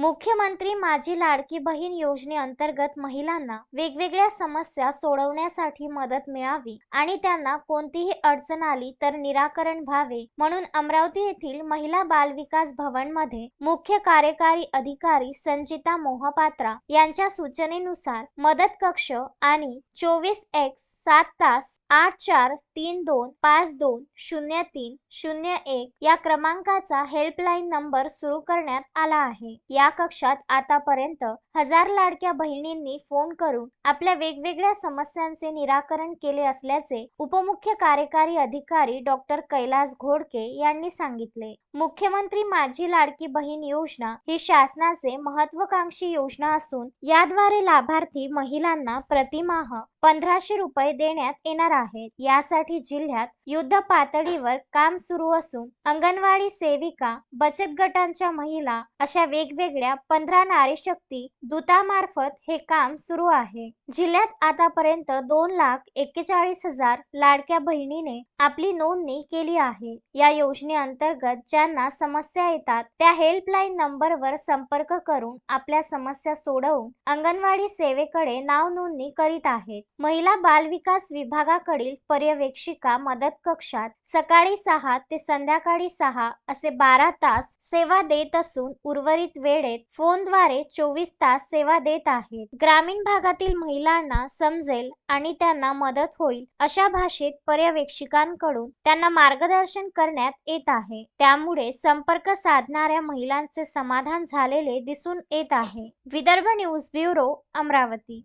मुख्यमंत्री माझी लाडकी बहीण योजनेअंतर्गत महिलांना वेगवेगळ्या समस्या सोडवण्यासाठी मदत मिळावी आणि त्यांना कोणतीही अडचण आली तर निराकरण व्हावे म्हणून अमरावती येथील महिला बाल विकास भवनमध्ये मुख्य कार्यकारी अधिकारी संचिता मोहपात्रा यांच्या सूचनेनुसार मदत कक्ष आणि चोवीस एक्स सात तास आठ चार तीन दोन पाच दोन शून्य तीन शून्य एक या क्रमांकाचा हेल्पलाईन नंबर सुरू करण्यात आला आहे. या कक्षात आतापर्यंत हजार लाडक्या बहिणींनी फोन करून आपल्या वेगवेगळ्या समस्यांचे निराकरण केले असल्याचे उपमुख्य कार्यकारी अधिकारी डॉक्टर कैलास घोडके यांनी सांगितले. मुख्यमंत्री माझी लाडकी बहीण योजना ही शासनाचे महत्वाकांक्षी योजना असून याद्वारे लाभार्थी महिलांना प्रतिमाह पंधराशे रुपये देण्यात येणार आहेत. यासाठी जिल्ह्यात युद्ध पातळीवर काम सुरू असून अंगणवाडी सेविका बचत गटांच्या महिला अशा वेगवेगळ्या पंधरा नारी शक्ती दूतामार्फत हे काम सुरू आहे. जिल्ह्यात आतापर्यंत दोन लाख एक्केचाळीस हजार लाडक्या बहिणीने आपली नोंदणी केली आहे. या योजनेअंतर्गत ज्यांना समस्या येतात त्या हेल्पलाईन नंबरवर संपर्क करून आपल्या समस्या सोडवून अंगणवाडी सेवेकडे नाव नोंदणी करीत आहेत. महिला बाल विकास विभागाकडील पर्यवेक्षिका मदत कक्षात सकाळी सहा ते संध्याकाळी सहा असे बारा तास सेवा देत असून उर्वरित वेळेत फोनद्वारे चोवीस तास सेवा देत आहेत. ग्रामीण भागातील महिलांना समजेल आणि त्यांना मदत होईल अशा भाषेत पर्यवेक्षिकांकडून त्यांना मार्गदर्शन करण्यात येत आहे. त्यामुळे संपर्क साधणाऱ्या महिलांचे समाधान झालेले दिसून येत आहे. Vidarbha news bureau Amravati.